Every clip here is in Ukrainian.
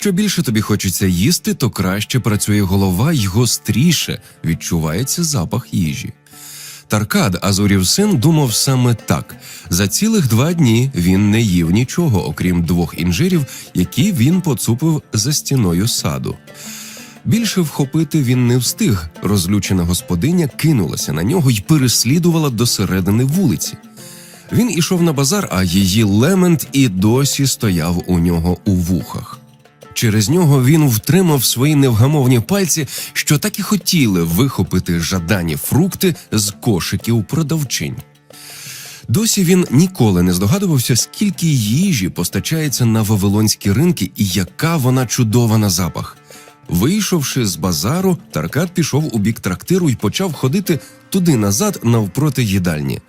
Що більше тобі хочеться їсти, то краще працює голова й гостріше відчувається запах їжі. Таркад, Азурів син, думав саме так. За цілих два дні він не їв нічого, окрім двох інжирів, які він поцупив за стіною саду. Більше вхопити він не встиг. Розлючена господиня кинулася на нього й переслідувала до середини вулиці. Він ішов на базар, а її лемент і досі стояв у нього у вухах. Через нього він втримав свої невгамовні пальці, що так і хотіли вихопити жадані фрукти з кошиків продавчинь. Досі він ніколи не здогадувався, скільки їжі постачається на вавилонські ринки і яка вона чудова на запах. Вийшовши з базару, Таркат пішов у бік трактиру і почав ходити туди назад навпроти їдальні.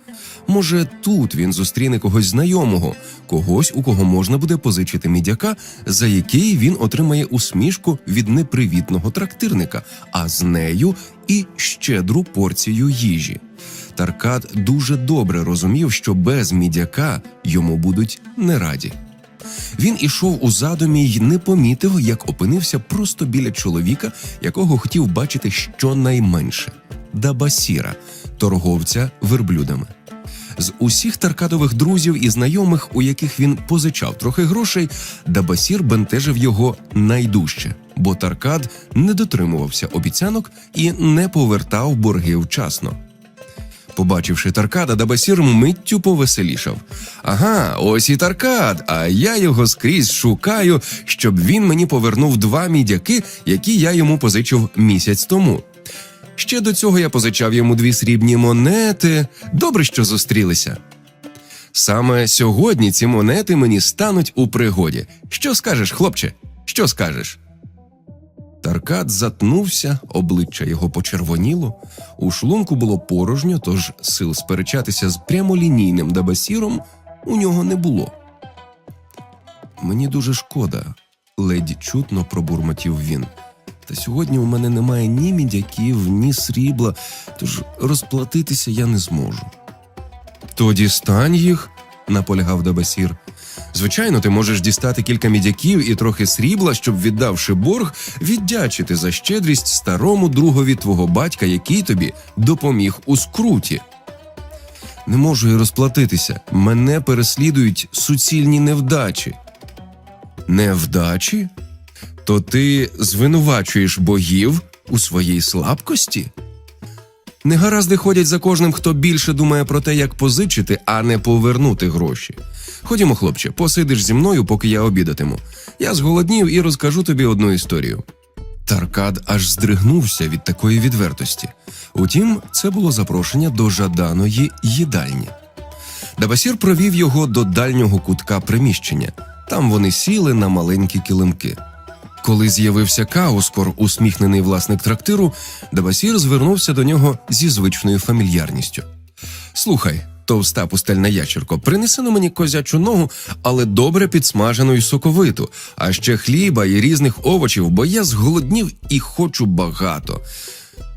Може, тут він зустріне когось знайомого, когось, у кого можна буде позичити мідяка, за який він отримає усмішку від непривітного трактирника, а з нею і щедру порцію їжі. Таркат дуже добре розумів, що без мідяка йому будуть не раді. Він ішов у задумі й не помітив, як опинився просто біля чоловіка, якого хотів бачити щонайменше Дабасіра, торговця верблюдами. З усіх таркадових друзів і знайомих, у яких він позичав трохи грошей, Дабасір бентежив його найдужче, бо Таркад не дотримувався обіцянок і не повертав борги вчасно. Побачивши Таркада, Дабасір миттю повеселішав. Ага, ось і Таркад, а я його скрізь шукаю, щоб він мені повернув два мідяки, які я йому позичив місяць тому. Ще до цього я позичав йому дві срібні монети. Добре, що зустрілися. Саме сьогодні ці монети мені стануть у пригоді. Що скажеш, хлопче? Що скажеш? Таркат затнувся, обличчя його почервоніло. У шлунку було порожньо, тож сил сперечатися з прямолінійним дабасіром у нього не було. Мені дуже шкода, ледь чутно пробурмотів він. Та сьогодні у мене немає ні мідяків, ні срібла, тож розплатитися я не зможу. Тоді стань їх, наполягав Дабасір. Звичайно, ти можеш дістати кілька мідяків і трохи срібла, щоб, віддавши борг, віддячити за щедрість старому другові твого батька, який тобі допоміг у скруті. Не можу й розплатитися. Мене переслідують суцільні невдачі. Невдачі? То ти звинувачуєш богів у своїй слабкості? Негаразди ходять за кожним, хто більше думає про те, як позичити, а не повернути гроші. Ходімо, хлопче, посидиш зі мною, поки я обідатиму. Я зголоднів і розкажу тобі одну історію. Таркад аж здригнувся від такої відвертості. Утім, це було запрошення до жаданої їдальні. Дабасір провів його до дальнього кутка приміщення. Там вони сіли на маленькі килимки. Коли з'явився Каускор, усміхнений власник трактиру, Дабасір звернувся до нього зі звичною фамільярністю. Слухай, товста пустельна ящерко, принеси на мені козячу ногу, але добре підсмажену і соковиту, а ще хліба і різних овочів, бо я зголоднів і хочу багато.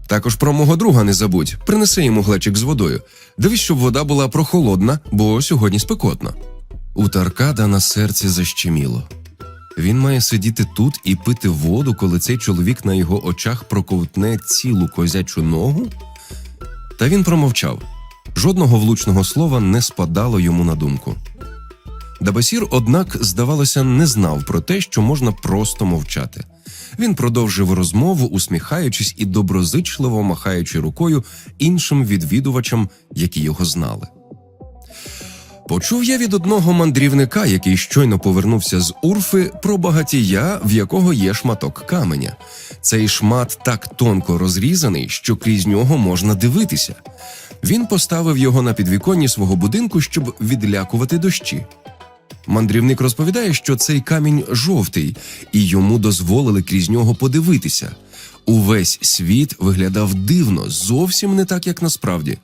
Також про мого друга не забудь, принеси йому глечик з водою. Дивись, щоб вода була прохолодна, бо сьогодні спекотно. У Таркада на серці защеміло. Він має сидіти тут і пити воду, коли цей чоловік на його очах проковтне цілу козячу ногу? Та він промовчав. Жодного влучного слова не спадало йому на думку. Дабасір, однак, здавалося, не знав про те, що можна просто мовчати. Він продовжив розмову, усміхаючись і доброзичливо махаючи рукою іншим відвідувачам, які його знали. Почув я від одного мандрівника, який щойно повернувся з Урфи, про багатія, в якого є шматок каменя. Цей шмат так тонко розрізаний, що крізь нього можна дивитися. Він поставив його на підвіконні свого будинку, щоб відлякувати дощі. Мандрівник розповідає, що цей камінь жовтий, і йому дозволили крізь нього подивитися. Увесь світ виглядав дивно, зовсім не так, як насправді.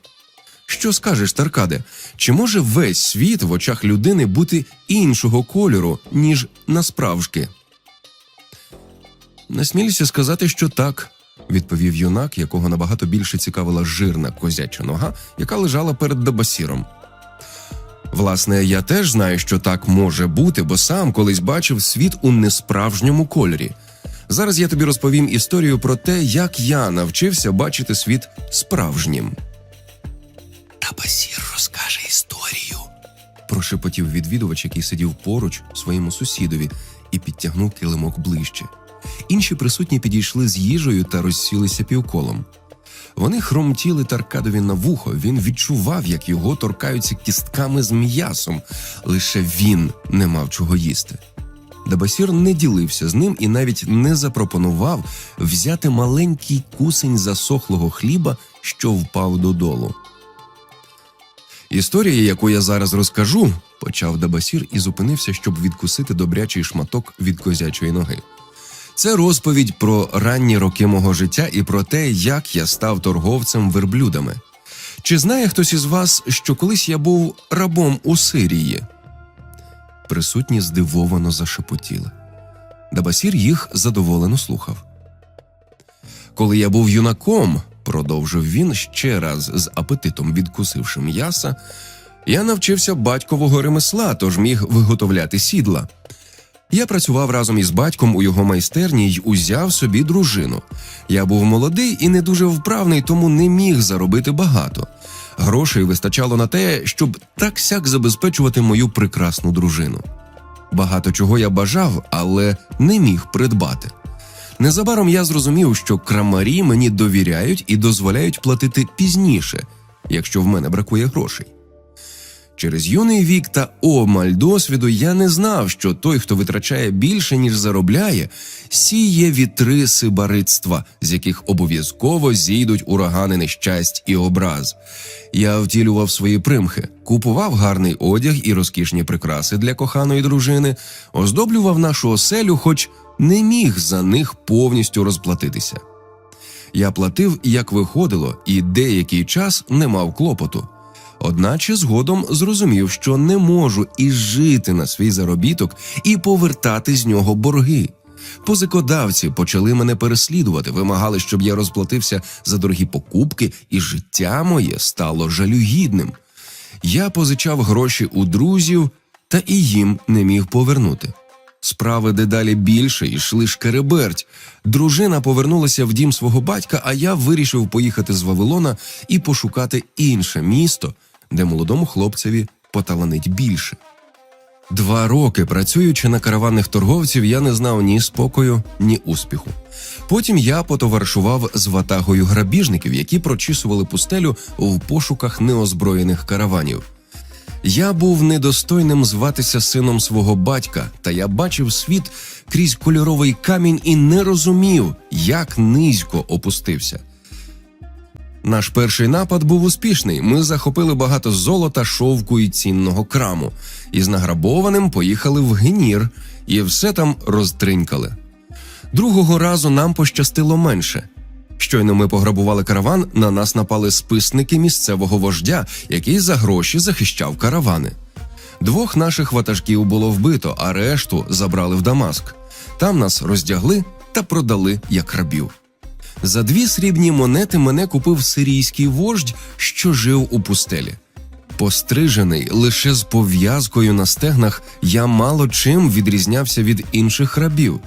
Що скажеш, Таркаде? Чи може весь світ в очах людини бути іншого кольору, ніж насправжки? Насмілюся сказати, що так, відповів юнак, якого набагато більше цікавила жирна козяча нога, яка лежала перед Дабасіром. Власне, я теж знаю, що так може бути, бо сам колись бачив світ у несправжньому кольорі. Зараз я тобі розповім історію про те, як я навчився бачити світ справжнім. Табасір розкаже історію. прошепотів відвідувач, який сидів поруч своєму сусідові і підтягнув килимок ближче. Інші присутні підійшли з їжею та розсілися півколом. Вони хромтіли Таркадові на вухо. Він відчував, як його торкаються кістками з м'ясом. Лише він не мав чого їсти. Дабасір не ділився з ним і навіть не запропонував взяти маленький кусень засохлого хліба, що впав додолу. Історія, яку я зараз розкажу, почав Дабасір і зупинився, щоб відкусити добрячий шматок від козячої ноги. Це розповідь про ранні роки мого життя і про те, як я став торговцем верблюдами. Чи знає хтось із вас, що колись я був рабом у Сирії? Присутні здивовано зашепотіли. Дабасір їх задоволено слухав. Коли я був юнаком, продовжив він ще раз з апетитом відкусивши м'яса, я навчився батькового ремесла, тож міг виготовляти сідла. Я працював разом із батьком у його майстерні й узяв собі дружину. Я був молодий і не дуже вправний, тому не міг заробити багато. Грошей вистачало на те, щоб так сяк забезпечувати мою прекрасну дружину. Багато чого я бажав, але не міг придбати. Незабаром я зрозумів, що крамарі мені довіряють і дозволяють платити пізніше, якщо в мене бракує грошей. Через юний вік та омаль досвіду я не знав, що той, хто витрачає більше, ніж заробляє, сіє вітри сибаритства, з яких обов'язково зійдуть урагани нещасть і образ. Я втілював свої примхи, купував гарний одяг і розкішні прикраси для коханої дружини, оздоблював нашу оселю, хоч не міг за них повністю розплатитися. Я платив, як виходило, і деякий час не мав клопоту. Одначе згодом зрозумів, що не можу і жити на свій заробіток і повертати з нього борги. Позикодавці почали мене переслідувати, вимагали, щоб я розплатився за дорогі покупки, і життя моє стало жалюгідним. Я позичав гроші у друзів та і їм не міг повернути. Справи дедалі більше йшли шкереберть. Дружина повернулася в дім свого батька, а я вирішив поїхати з Вавилона і пошукати інше місто, де молодому хлопцеві поталанить більше. Два роки працюючи на караванних торговців, я не знав ні спокою, ні успіху. Потім я потоваришував з ватагою грабіжників, які прочісували пустелю в пошуках неозброєних караванів. Я був недостойним зватися сином свого батька, та я бачив світ крізь кольоровий камінь і не розумів, як низько опустився. Наш перший напад був успішний. Ми захопили багато золота, шовку і цінного краму, і з награбованим поїхали в Генір, і все там розтринькали. Другого разу нам пощастило менше. Щойно ми пограбували караван, на нас напали списники місцевого вождя, який за гроші захищав каравани. Двох наших ватажків було вбито, а решту забрали в Дамаск. Там нас роздягли та продали як рабів. За дві срібні монети мене купив сирійський вождь, що жив у пустелі. Пострижений лише з пов'язкою на стегнах, я мало чим відрізнявся від інших рабів.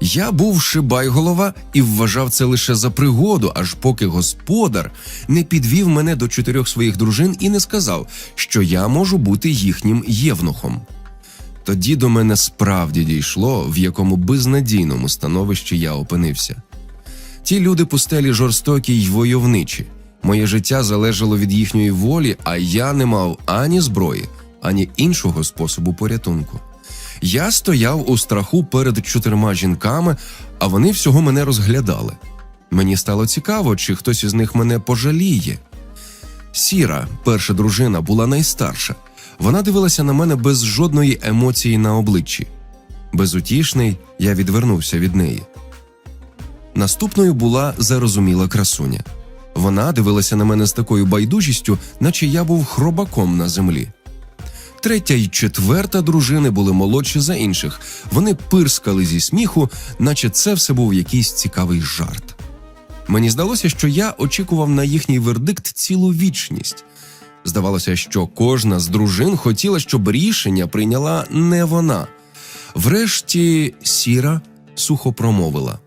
Я був шибайголова і вважав це лише за пригоду, аж поки господар не підвів мене до чотирьох своїх дружин і не сказав, що я можу бути їхнім євнухом. Тоді до мене справді дійшло, в якому безнадійному становищі я опинився. Ті люди пустелі жорстокі й войовничі. Моє життя залежало від їхньої волі, а я не мав ані зброї, ані іншого способу порятунку. Я стояв у страху перед чотирма жінками, а вони всього мене розглядали. Мені стало цікаво, чи хтось із них мене пожаліє. Сіра, перша дружина, була найстарша. Вона дивилася на мене без жодної емоції на обличчі. Безутішний, я відвернувся від неї. Наступною була зарозуміла красуня. Вона дивилася на мене з такою байдужістю, наче я був хробаком на землі. Третя й четверта дружини були молодші за інших. Вони пирскали зі сміху, наче це все був якийсь цікавий жарт. Мені здалося, що я очікував на їхній вердикт цілу вічність. Здавалося, що кожна з дружин хотіла, щоб рішення прийняла не вона. Врешті сіра сухо промовила.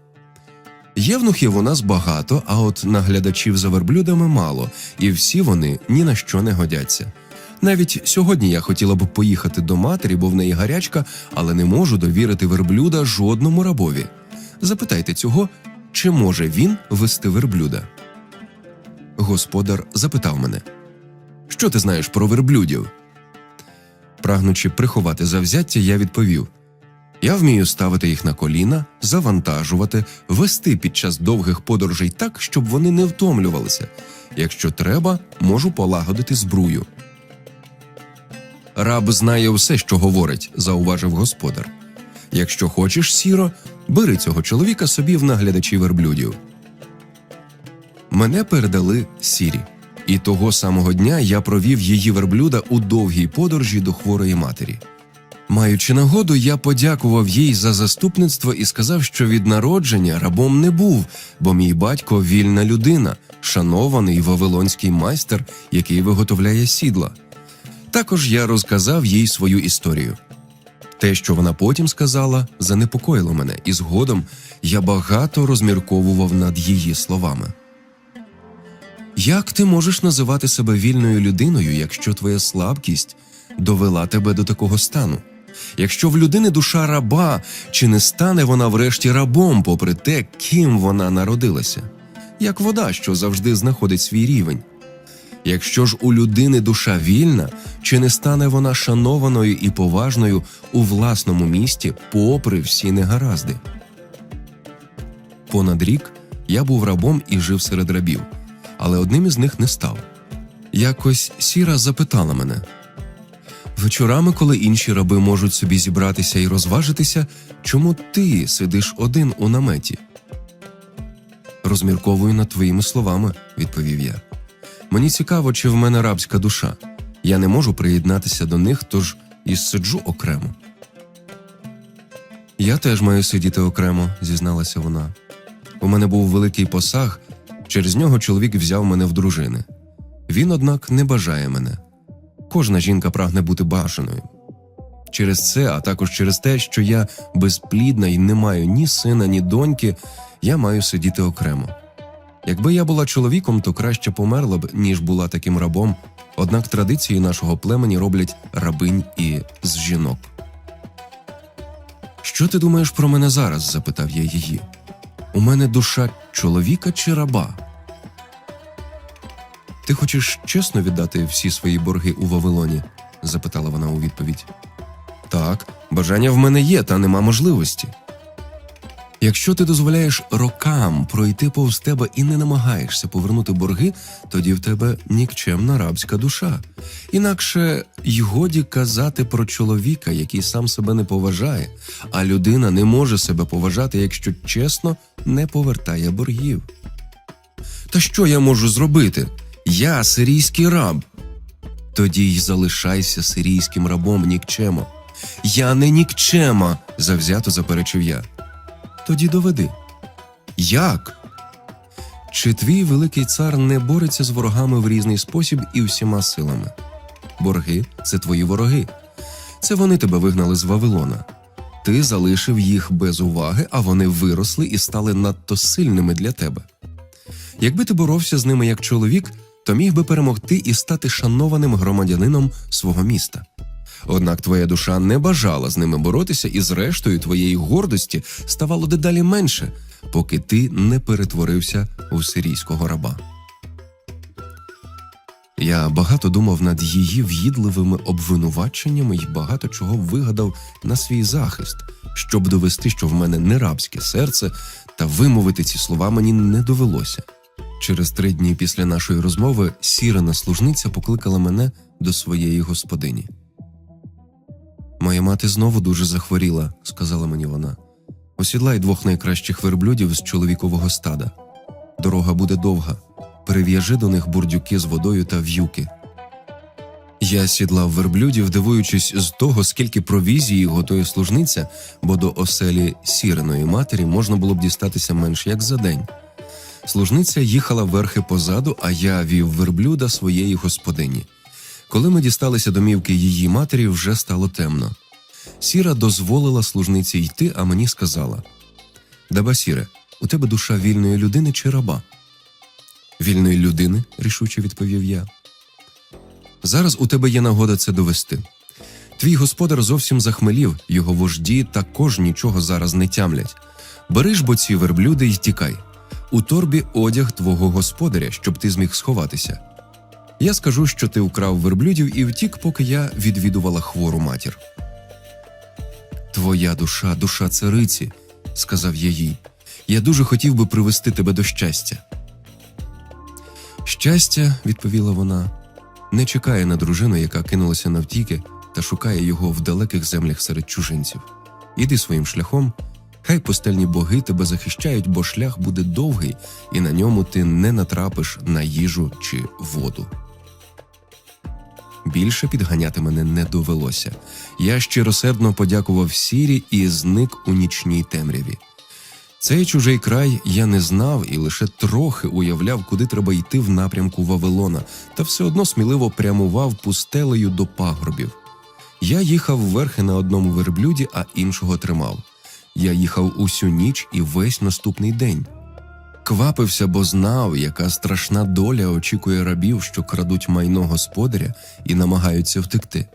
Євнухів у нас багато, а от наглядачів за верблюдами мало, і всі вони ні на що не годяться. Навіть сьогодні я хотіла б поїхати до матері, бо в неї гарячка, але не можу довірити верблюда жодному рабові. Запитайте цього, чи може він вести верблюда? Господар запитав мене: Що ти знаєш про верблюдів? Прагнучи приховати завзяття, я відповів: Я вмію ставити їх на коліна, завантажувати, вести під час довгих подорожей так, щоб вони не втомлювалися. Якщо треба, можу полагодити збрую. Раб знає все, що говорить, зауважив господар. Якщо хочеш, сіро, бери цього чоловіка собі в наглядачі верблюдів. Мене передали сірі, і того самого дня я провів її верблюда у довгій подорожі до хворої матері. Маючи нагоду, я подякував їй за заступництво і сказав, що від народження рабом не був, бо мій батько вільна людина, шанований вавилонський майстер, який виготовляє сідла. Також я розказав їй свою історію. Те, що вона потім сказала, занепокоїло мене, і згодом я багато розмірковував над її словами. Як ти можеш називати себе вільною людиною, якщо твоя слабкість довела тебе до такого стану? Якщо в людини душа раба, чи не стане вона врешті рабом, попри те, ким вона народилася? Як вода, що завжди знаходить свій рівень? Якщо ж у людини душа вільна, чи не стане вона шанованою і поважною у власному місті, попри всі негаразди? Понад рік я був рабом і жив серед рабів, але одним із них не став. Якось сіра запитала мене вечорами, коли інші раби можуть собі зібратися і розважитися, чому ти сидиш один у наметі? Розмірковую над твоїми словами, відповів я. Мені цікаво, чи в мене рабська душа. Я не можу приєднатися до них, тож і сиджу окремо. Я теж маю сидіти окремо, зізналася вона. У мене був великий посаг, через нього чоловік взяв мене в дружини. Він, однак, не бажає мене. Кожна жінка прагне бути бажаною. Через це, а також через те, що я безплідна і не маю ні сина, ні доньки, я маю сидіти окремо. Якби я була чоловіком, то краще померла б, ніж була таким рабом. Однак традиції нашого племені роблять рабинь і з жінок. Що ти думаєш про мене зараз? запитав я її. У мене душа чоловіка чи раба? Ти хочеш чесно віддати всі свої борги у Вавилоні? запитала вона у відповідь. Так, бажання в мене є, та нема можливості. Якщо ти дозволяєш рокам пройти повз тебе і не намагаєшся повернути борги, тоді в тебе нікчемна рабська душа. Інакше й годі казати про чоловіка, який сам себе не поважає, а людина не може себе поважати, якщо чесно не повертає боргів. Та що я можу зробити? Я сирійський раб. Тоді й залишайся сирійським рабом нікчемо. Я не нікчема, завзято заперечив я. Тоді доведи. Як? Чи твій великий цар не бореться з ворогами в різний спосіб і всіма силами? Борги це твої вороги. Це вони тебе вигнали з Вавилона. Ти залишив їх без уваги, а вони виросли і стали надто сильними для тебе. Якби ти боровся з ними як чоловік, то міг би перемогти і стати шанованим громадянином свого міста. Однак твоя душа не бажала з ними боротися, і зрештою твоєї гордості ставало дедалі менше, поки ти не перетворився у сирійського раба. Я багато думав над її в'їдливими обвинуваченнями і багато чого вигадав на свій захист, щоб довести, що в мене не рабське серце, та вимовити ці слова мені не довелося. Через три дні після нашої розмови сірена служниця покликала мене до своєї господині. Моя мати знову дуже захворіла, сказала мені вона. Осідлай двох найкращих верблюдів з чоловікового стада. Дорога буде довга. Перев'яжи до них бурдюки з водою та в'юки. Я сідлав верблюдів, дивуючись з того, скільки провізії готує служниця, бо до оселі сіреної матері можна було б дістатися менш як за день. Служниця їхала верхи позаду, а я вів верблюда своєї господині. Коли ми дісталися домівки її матері, вже стало темно. Сіра дозволила служниці йти, а мені сказала: Дабасіре, у тебе душа вільної людини чи раба? Вільної людини, рішуче відповів я. Зараз у тебе є нагода це довести. Твій господар зовсім захмелів, його вожді також нічого зараз не тямлять. Бери ж бо ці верблюди й тікай. У торбі одяг твого господаря, щоб ти зміг сховатися. Я скажу, що ти вкрав верблюдів і втік, поки я відвідувала хвору матір. Твоя душа, душа цариці, сказав я їй. Я дуже хотів би привести тебе до щастя. Щастя, відповіла вона, не чекає на дружину, яка кинулася навтіки та шукає його в далеких землях серед чужинців. Іди своїм шляхом, хай пустельні боги тебе захищають, бо шлях буде довгий, і на ньому ти не натрапиш на їжу чи воду. Більше підганяти мене не довелося. Я щиросердно подякував сірі і зник у нічній темряві. Цей чужий край я не знав і лише трохи уявляв, куди треба йти в напрямку Вавилона, та все одно сміливо прямував пустелею до пагорбів. Я їхав верхи на одному верблюді, а іншого тримав. Я їхав усю ніч і весь наступний день. Квапився, бо знав, яка страшна доля очікує рабів, що крадуть майно господаря і намагаються втекти.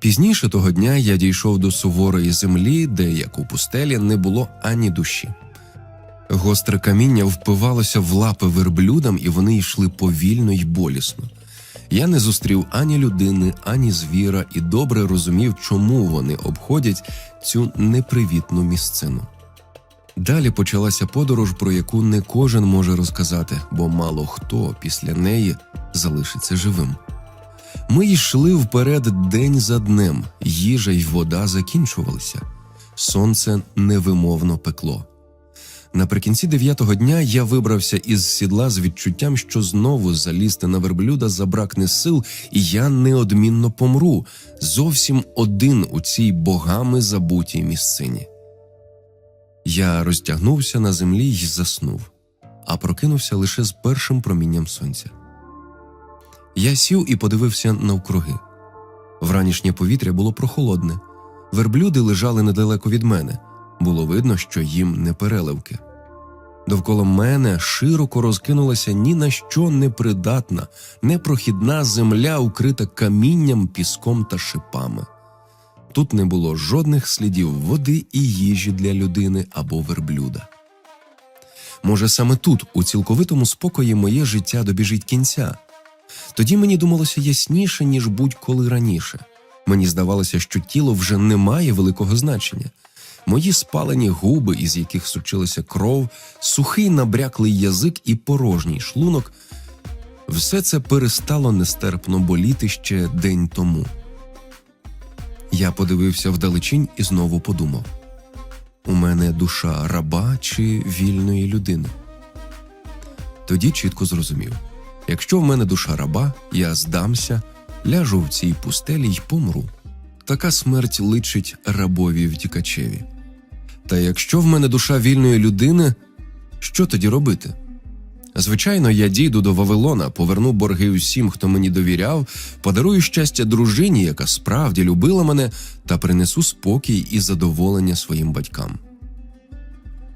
Пізніше того дня я дійшов до суворої землі, де, як у пустелі, не було ані душі. Гостре каміння впивалося в лапи верблюдам, і вони йшли повільно й болісно. Я не зустрів ані людини, ані звіра і добре розумів, чому вони обходять цю непривітну місцину. Далі почалася подорож, про яку не кожен може розказати, бо мало хто після неї залишиться живим. Ми йшли вперед день за днем, їжа й вода закінчувалися. Сонце невимовно пекло. Наприкінці дев'ятого дня я вибрався із сідла з відчуттям, що знову залізти на верблюда забракне сил, і я неодмінно помру, зовсім один у цій богами забутій місцині. Я розтягнувся на землі й заснув, а прокинувся лише з першим промінням сонця. Я сів і подивився навкруги. Вранішнє повітря було прохолодне, верблюди лежали недалеко від мене. Було видно, що їм не переливки. Довкола мене широко розкинулася ні на що непридатна, непрохідна земля, укрита камінням, піском та шипами. Тут не було жодних слідів води і їжі для людини або верблюда. Може, саме тут, у цілковитому спокої, моє життя добіжить кінця. Тоді мені думалося ясніше, ніж будь-коли раніше. Мені здавалося, що тіло вже не має великого значення. Мої спалені губи, із яких сучилася кров, сухий набряклий язик і порожній шлунок все це перестало нестерпно боліти ще день тому. Я подивився вдалечінь і знову подумав: у мене душа раба чи вільної людини. Тоді чітко зрозумів: якщо в мене душа раба, я здамся, ляжу в цій пустелі й помру. Така смерть личить рабові втікачеві. Та якщо в мене душа вільної людини, що тоді робити? Звичайно, я дійду до Вавилона, поверну борги усім, хто мені довіряв, подарую щастя дружині, яка справді любила мене, та принесу спокій і задоволення своїм батькам.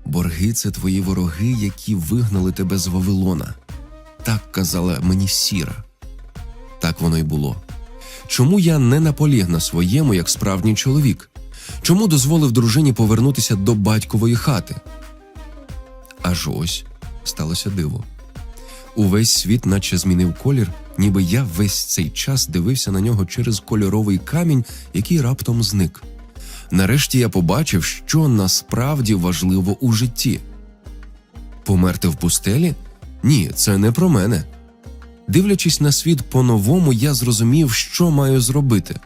Борги це твої вороги, які вигнали тебе з Вавилона. Так казала мені сіра. Так воно й було. Чому я не наполіг на своєму, як справжній чоловік? Чому дозволив дружині повернутися до батькової хати? Аж ось сталося диво. Увесь світ, наче змінив колір, ніби я весь цей час дивився на нього через кольоровий камінь, який раптом зник. Нарешті я побачив, що насправді важливо у житті. Померти в пустелі? Ні, це не про мене. Дивлячись на світ по-новому, я зрозумів, що маю зробити.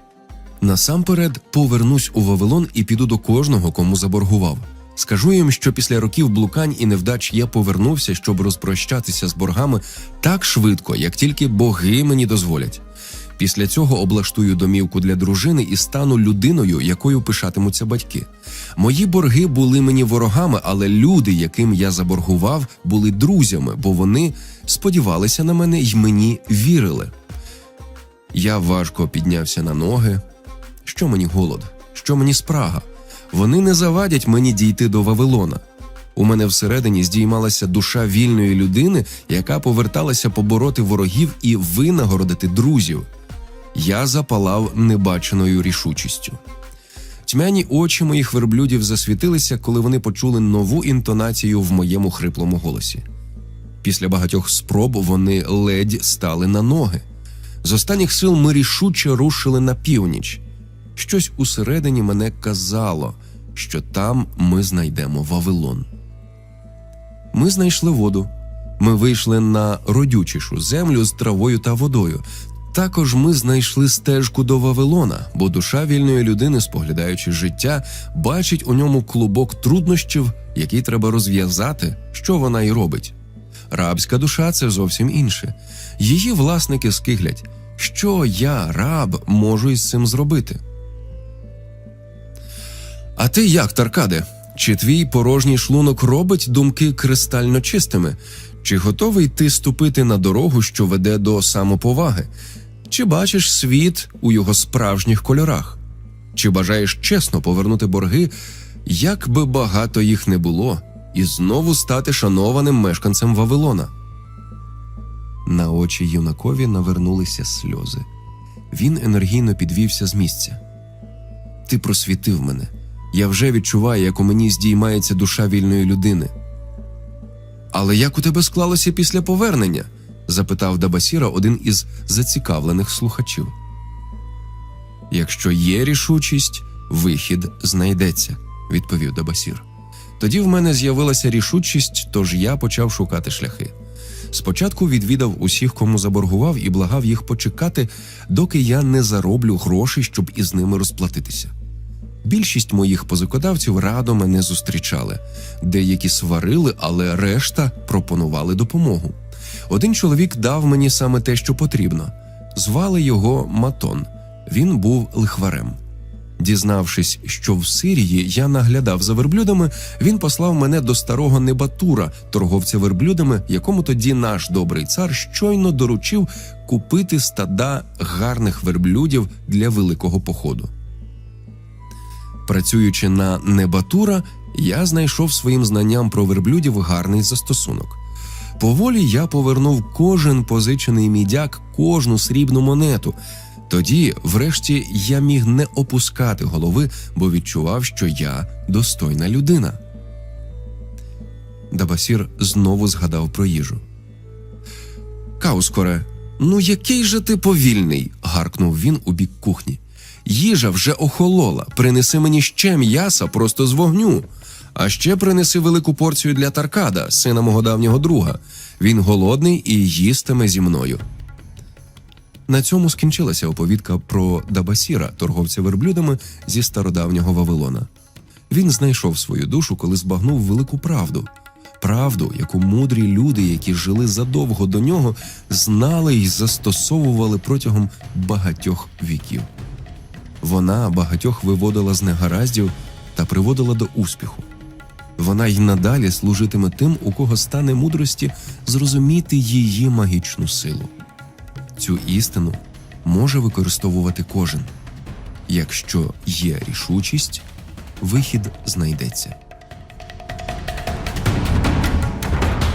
Насамперед повернусь у Вавилон і піду до кожного, кому заборгував. Скажу їм, що після років блукань і невдач я повернувся, щоб розпрощатися з боргами так швидко, як тільки боги мені дозволять. Після цього облаштую домівку для дружини і стану людиною, якою пишатимуться батьки. Мої борги були мені ворогами, але люди, яким я заборгував, були друзями, бо вони сподівалися на мене й мені вірили. Я важко піднявся на ноги. Що мені голод? Що мені спрага? Вони не завадять мені дійти до Вавилона. У мене всередині здіймалася душа вільної людини, яка поверталася побороти ворогів і винагородити друзів. Я запалав небаченою рішучістю. Тьмяні очі моїх верблюдів засвітилися, коли вони почули нову інтонацію в моєму хриплому голосі. Після багатьох спроб вони ледь стали на ноги. З останніх сил ми рішуче рушили на північ. Щось усередині мене казало, що там ми знайдемо Вавилон. Ми знайшли воду. Ми вийшли на родючішу землю з травою та водою. Також ми знайшли стежку до Вавилона, бо душа вільної людини, споглядаючи життя, бачить у ньому клубок труднощів, який треба розв'язати, що вона й робить. Рабська душа це зовсім інше. Її власники скиглять, що я, раб, можу із цим зробити. А ти як, Таркаде? Чи твій порожній шлунок робить думки кристально чистими? Чи готовий ти ступити на дорогу, що веде до самоповаги? Чи бачиш світ у його справжніх кольорах? Чи бажаєш чесно повернути борги, як би багато їх не було, і знову стати шанованим мешканцем Вавилона? На очі юнакові навернулися сльози. Він енергійно підвівся з місця. Ти просвітив мене. Я вже відчуваю, як у мені здіймається душа вільної людини. Але як у тебе склалося після повернення? Запитав Дабасіра один із зацікавлених слухачів. Якщо є рішучість, вихід знайдеться, відповів Дабасір. Тоді в мене з'явилася рішучість, тож я почав шукати шляхи. Спочатку відвідав усіх, кому заборгував, і благав їх почекати, доки я не зароблю грошей, щоб із ними розплатитися. Більшість моїх позикодавців радо мене зустрічали, деякі сварили, але решта пропонували допомогу. Один чоловік дав мені саме те, що потрібно. Звали його Матон. Він був лихварем. Дізнавшись, що в Сирії я наглядав за верблюдами, він послав мене до старого Небатура, торговця верблюдами, якому тоді наш добрий цар щойно доручив купити стада гарних верблюдів для великого походу. Працюючи на Небатура, я знайшов своїм знанням про верблюдів гарний застосунок. Поволі я повернув кожен позичений мідяк, кожну срібну монету. Тоді, врешті, я міг не опускати голови, бо відчував, що я достойна людина. Дабасір знову згадав про їжу. Каускоре, ну який же ти повільний. гаркнув він у бік кухні. Їжа вже охолола. Принеси мені ще м'яса просто з вогню. А ще принеси велику порцію для Таркада, сина мого давнього друга. Він голодний і їстиме зі мною. На цьому скінчилася оповідка про Дабасіра, торговця верблюдами зі стародавнього Вавилона. Він знайшов свою душу, коли збагнув велику правду. Правду, яку мудрі люди, які жили задовго до нього, знали і застосовували протягом багатьох віків. Вона багатьох виводила з негараздів та приводила до успіху. Вона й надалі служитиме тим, у кого стане мудрості зрозуміти її магічну силу. Цю істину може використовувати кожен. Якщо є рішучість, вихід знайдеться.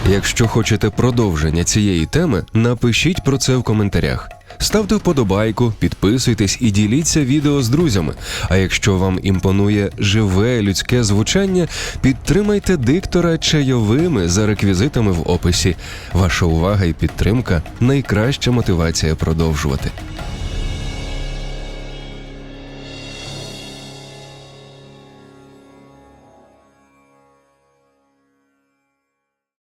Якщо хочете продовження цієї теми, напишіть про це в коментарях. Ставте вподобайку, підписуйтесь і діліться відео з друзями. А якщо вам імпонує живе людське звучання, підтримайте диктора чайовими за реквізитами в описі. Ваша увага і підтримка найкраща мотивація продовжувати.